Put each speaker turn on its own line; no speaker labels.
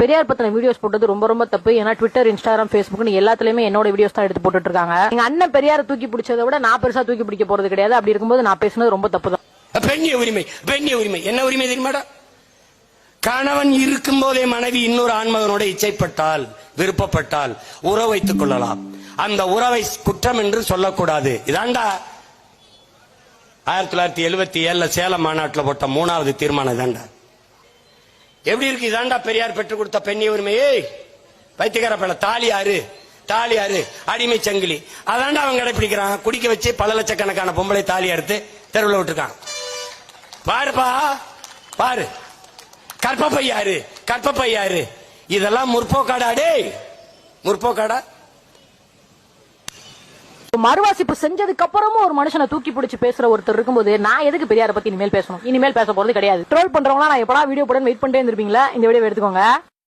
பெரியார் பத்தின வீடியோஸ் போட்டது ரொம்ப ரொம்ப தப்பு. ஏன்னா ட்விட்டர் இன்ஸ்டாகிராம் ஃபேஸ்புக்னு எல்லாத்துலயுமே என்னோட வீடியோஸ் தான் எடுத்து போட்டுட்டு இருக்காங்க எங்க அண்ணன் பெரியார தூக்கி பிடிச்சதை விட நான் பெருசா தூக்கி பிடிக்க போறது கிடையாது. அப்படி இருக்கும்போது நான் பேசுனது ரொம்ப தப்பு தான்.
பெண்ணிய உரிமை பெண்ணிய உரிமை. என்ன உரிமை தெரியுமாடா? கணவன் இருக்கும் போதே மனைவி இன்னொரு ஆண்மகனோட இச்சைப்பட்டால் விருப்பப்பட்டால் உறவு வைத்துக் கொள்ளலாம். அந்த உறவை குற்றம் என்று சொல்லக்கூடாது. இதாண்டா? ஆயிரத்தி தொள்ளாயிரத்தி எழுபத்தி ஏழுல சேலம் மாநாட்டில் போட்ட மூணாவது தீர்மானம் இதாண்டா? எப்படி இருக்கு? இதாண்டா பெரியார் பெற்றுக் கொடுத்த பெண்ணிய உரிமையே வைத்தியக்கார பிள்ளை தாலி யாரு தாலி யாரு அடிமை சங்கிலி. அதாண்டா அவன் கடைபிடிக்கிறான் குடிக்க வச்சு பல லட்சக்கணக்கான பொம்பளை தாலி அறுத்து தெருவில் விட்டுருக்கான். பாருப்பா பாரு. கற்பப்பை யாரு கற்பப்பை இதெல்லாம் முற்போக்காடா டேய். முற்போக்காடா?
மறுவாசிப்பு செஞ்சதுக்கு அப்புறமும் ஒரு மனுஷனை தூக்கி பிடிச்சு பேசுற ஒருத்தர் இருக்கும்போது நான் எதுக்கு பெரியார பத்தி இனிமேல் பேசணும்? இனிமேல் பேச போறது கிடையாது. ட்ரோல் பண்றவங்க நான் எப்படா வீடியோ போட வெயிட் பண்ணிட்டே இருந்திருப்பீங்களா? இந்த வீடியோ எடுத்துக்கோங்க.